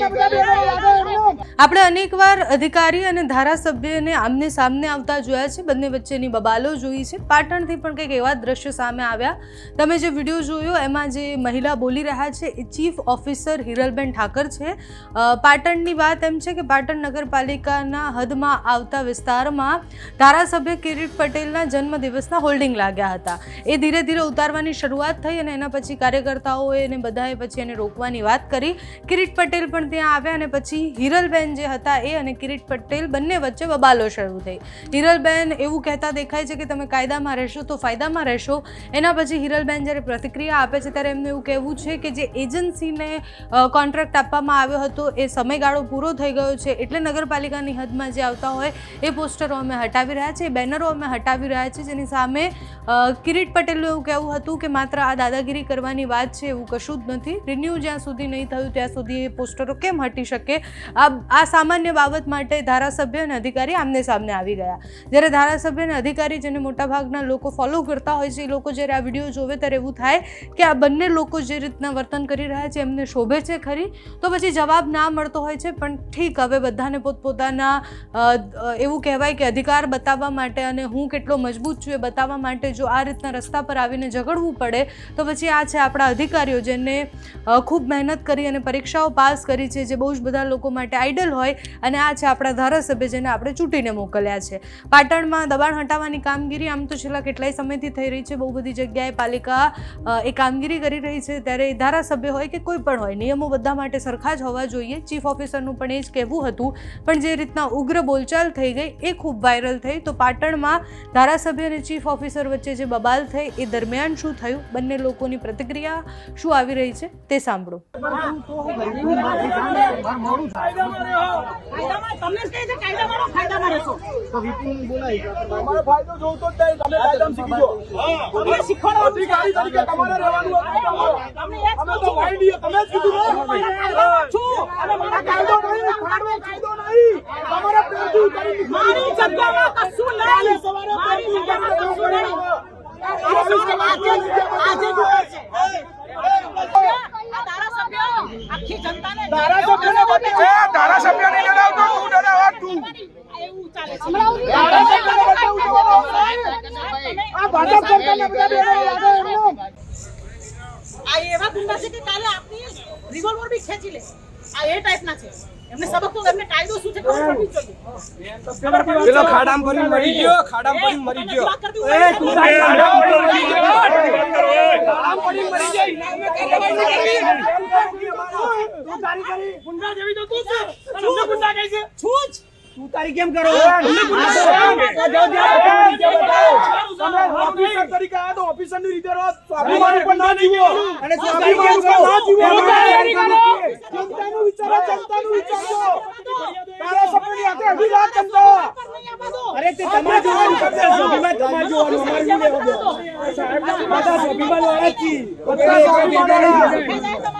¡Vamos, vamos, vamos! આપણે અનેકવાર અધિકારી અને ધારાસભ્યને આમને સામને આવતા જોયા છે. બંને વચ્ચેની બબાલો જોઈ છે. પાટણથી પણ કંઈક એવા દ્રશ્યો સામે આવ્યા. તમે જે વીડિયો જોયો, એમાં જે મહિલા બોલી રહ્યા છે, એ ચીફ ઓફિસર હિરલબેન ઠાકર છે. પાટણની વાત એમ છે કે પાટણ નગરપાલિકાના હદમાં આવતા વિસ્તારમાં ધારાસભ્ય કિરીટ પટેલના જન્મદિવસના હોલ્ડિંગ લાગ્યા હતા. એ ધીરે ધીરે ઉતારવાની શરૂઆત થઈ અને એના પછી કાર્યકર્તાઓએ અને બધાએ પછી એને રોકવાની વાત કરી. કિરીટ પટેલ પણ ત્યાં આવ્યા અને પછી હિરલબેન જે હતા એ અને કિરીટ પટેલ બંને વચ્ચે બબાલો શરૂ થઈ. હિરલબેન એવું કહેતા દેખાય છે કે તમે કાયદામાં રહેશો તો ફાયદામાં રહેશો. એના પછી હિરલબેન જ્યારે પ્રતિક્રિયા આપે છે ત્યારે એમનું એવું કહેવું છે કે જે એજન્સીને કોન્ટ્રાક્ટ આપવામાં આવ્યો હતો એ સમયગાળો પૂરો થઈ ગયો છે એટલે નગરપાલિકાની હદમાં જે આવતા હોય એ પોસ્ટરો અમે હટાવી રહ્યા છીએ, બેનરો અમે હટાવી રહ્યા છીએ. જેની સામે કિરીટ પટેલનું એવું કહેવું હતું કે માત્ર આ દાદાગીરી કરવાની વાત છે એવું કશું જ નથી. રિન્યૂ જ્યાં સુધી નહીં થયું ત્યાં સુધી એ પોસ્ટરો કેમ હટી શકે? આ સામાન્ય બાબત માટે ધારાસભ્ય અને અધિકારી આમને સામને આવી ગયા. જ્યારે ધારાસભ્ય અને અધિકારી જેને મોટાભાગના લોકો ફોલો કરતા હોય છે, એ લોકો જ્યારે આ વીડિયો જોવે ત્યારે એવું થાય કે આ બંને લોકો જે રીતના વર્તન કરી રહ્યા છે, એમને શોભે છે ખરી? તો પછી જવાબ ના મળતો હોય છે, પણ ઠીક, હવે બધાને પોતપોતાના એવું કહેવાય કે અધિકાર બતાવવા માટે અને હું કેટલો મજબૂત છું એ બતાવવા માટે જો આ રીતના રસ્તા પર આવીને ઝઘડવું પડે, તો પછી આ છે આપણા અધિકારીઓ જેને ખૂબ મહેનત કરી અને પરીક્ષાઓ પાસ કરી છે, જે બહુ જ બધા લોકો માટે આઈડલ હોય અને આ છે આપણા ધારાસભ્ય જેને આપણે ચૂંટીને મોકલ્યા છે. પાટણમાં દબાણ હટાવવાની કામગીરી આમ તો છેલ્લા કેટલાય સમયથી થઈ રહી છે. બહુ બધી જગ્યાએ પાલિકા એ કામગીરી કરી રહી છે. ત્યારે ધારાસભ્ય હોય કે કોઈ પણ હોય, નિયમો બધા માટે સરખા જ હોવા જોઈએ. ચીફ ઓફિસરનું પણ એ જ કહેવું હતું. પણ જે રીતના ઉગ્ર બોલચાલ થઈ ગઈ, એ ખૂબ વાયરલ થઈ. તો પાટણમાં ધારાસભ્ય અને ચીફ ઓફિસર વચ્ચે જે બબાલ થઈ, એ દરમિયાન શું થયું? બંને લોકોની પ્રતિક્રિયા શું આવી રહી છે? તે સાંભળો. મારા કાયદો નહીં ખાડો કાયદો નહીં. તમારે પેલું કરી મારી જગ્યામાં કશું નહીં. મારી જગ્યામાં કશું નહીં. ધારાસભ્યો આખી જનતાને ધારાસભ્ય તું. આ એવા ગુંડા છે કે કાલે આપની રિવોલ્વર બી ખેંચી લે. આ એ ટાઈપના છે. એમને સબક તો એમને કાયદો શું છે ખબર પડવી જોઈએ. ખાડામ પડી મરી ગયો ખાડામ પડી મરી ગયો. તો ખાડામ પડી મરી જાય ઇનામે કાર્યવાહી નહીં કરવી. તું તારી કરી. ગુંડા જેવી તો તું છે. તમને ગુંડા કહે છે? છું જ. તું તારી કેમ કરો? તમે ઓફિસર તરીકે આયા તો ઓફિસરની રીતે રહો. સ્વાભિમાન ઉપર ના જીવો. અને સ્વાભિમાન ઉપર ના જીવો. જનતાનું વિચારો, જનતાનું અઢી લાખ જનતા. અરે તે તમારે જોવાનું કરશે સ્વાભિમાન તમારે જોવાનું. અમારે શું લેવા બધા સ્વાભિમાન વાળા જ છીએ. બધા સ્વાભિમાન બધા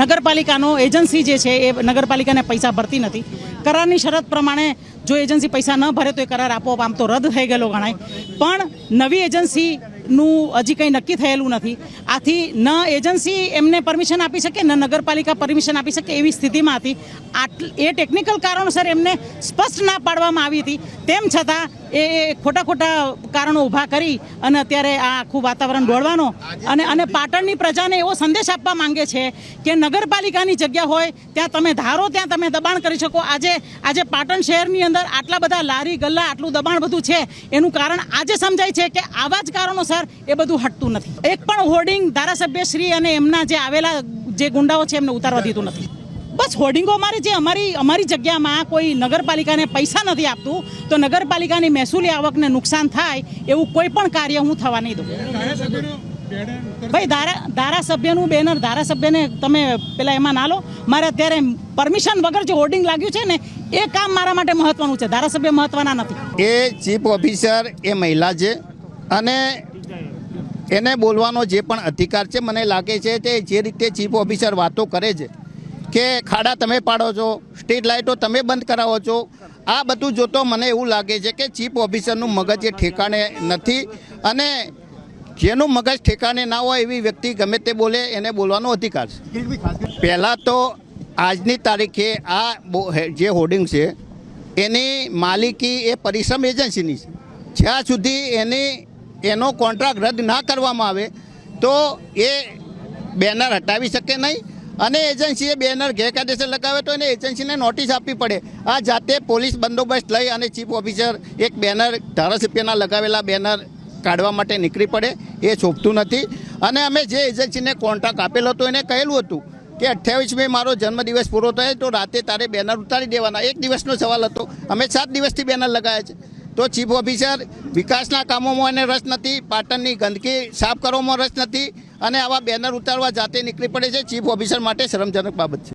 નગરપાલિકાનો એજન્સી જે છે એ નગરપાલિકાને પૈસા ભરતી નથી. કરારની શરત પ્રમાણે જો એજન્સી પૈસા ન ભરે તો એ કરાર આપોઆપ આમ તો રદ થઈ ગયેલો ગણાય. પણ નવી એજન્સીનું હજી કંઈ નક્કી થયેલું નથી. આથી ન એજન્સી એમને પરમિશન આપી શકે, ન નગરપાલિકા પરમિશન આપી શકે એવી સ્થિતિમાં હતી. આટ એ ટેકનિકલ કારણોસર એમને સ્પષ્ટ ના પાડવામાં આવી હતી. તેમ છતાં એ ખોટા ખોટા કારણો ઊભા કરી અને અત્યારે આ આખું વાતાવરણ દોડવાનો અને અને પાટણની પ્રજાને એવો સંદેશ આપવા માંગે છે કે નગરપાલિકાની જગ્યા હોય, ત્યાં તમે ધારો, ત્યાં તમે દબાણ કરી શકો. આજે આજે પાટણ શહેરની અંદર આટલા બધા લારી, ગલ્લા, આટલું દબાણ બધું છે, એનું કારણ આજે સમજાય છે કે આવા જ કારણોસર એ બધું હટતું નથી. એક પણ હોર્ડિંગ ધારાસભ્ય શ્રી અને એમના જે આવેલા જે ગુંડાઓ છે, એમને ઉતારવા દીધું નથી. બસ હોર્ડિંગો અમારે જે અમારી અમારી જગ્યામાં કોઈ નગરપાલિકાને પૈસા નથી આપતું તો નગરપાલિકાની મહેસૂલી આવકને નુકસાન થાય એવું કોઈ પણ કાર્ય હું થવા નહીં દઉં. ભાઈ ધારા ધારાસભ્યનું બેનર ધારાસભ્યને તમે પેલા એમાં ના લો મારે અત્યારે પરમિશન વગર જે હોર્ડિંગ લાગ્યું છે ને એ કામ મારા માટે મહત્વનું છે. ધારાસભ્ય મહત્વના નથી. એ ચીફ ઓફિસર એ મહિલા છે અને એને બોલવાનો જે પણ અધિકાર છે મને લાગે છે તે જે રીતે ચીફ ઓફિસર વાતો કરે છે કે ખાડા તમે પાડો છો સ્ટ્રીટ લાઇટો તમે બંધ કરાવો છો આ બધું જોતો મને એવું લાગે છે કે ચીફ ઓફિસરનું મગજ એ ઠેકાણે નથી અને જેનું મગજ ઠેકાણે ના હોય એવી વ્યક્તિ ગમે તે બોલે એને બોલવાનો અધિકાર છે. પહેલાં તો આજની તારીખે આ જે હોર્ડિંગ છે એની માલિકી એ પરિશ્રમ એજન્સીની છે. જ્યાં સુધી એની એનો કોન્ટ્રાક્ટ રદ ના કરવામાં આવે તો એ બેનર હટાવી શકે નહીં અને એજન્સીએ બેનર ગેરકાયદેસર લગાવે તો એને એજન્સીને નોટિસ આપવી પડે. આ જાતે પોલીસ બંદોબસ્ત લઈ અને ચીફ ઓફિસર એક બેનર ધારાસભ્યના લગાવેલા બેનર કાઢવા માટે નીકળી પડે. એ શોભતું નથી. અને અમે જે એજન્સીને કોન્ટ્રાક્ટ આપેલો હતો એને કહેલું હતું કે અઠ્યાવીસ મે મારો જન્મદિવસ પૂરો થાય તો રાતે તારે બેનર ઉતારી દેવાના. એક દિવસનો સવાલ હતો. અમે સાત દિવસથી બેનર લગાવ્યા છે. તો ચીફ ઓફિસર વિકાસના કામોમાં એને રસ નથી, પાટણની ગંદકી સાફ કરવામાં રસ નથી અને આવા બેનર ઉતારવા જાતે નીકળી પડે છે. ચીફ ઓફિસર માટે શરમજનક બાબત છે.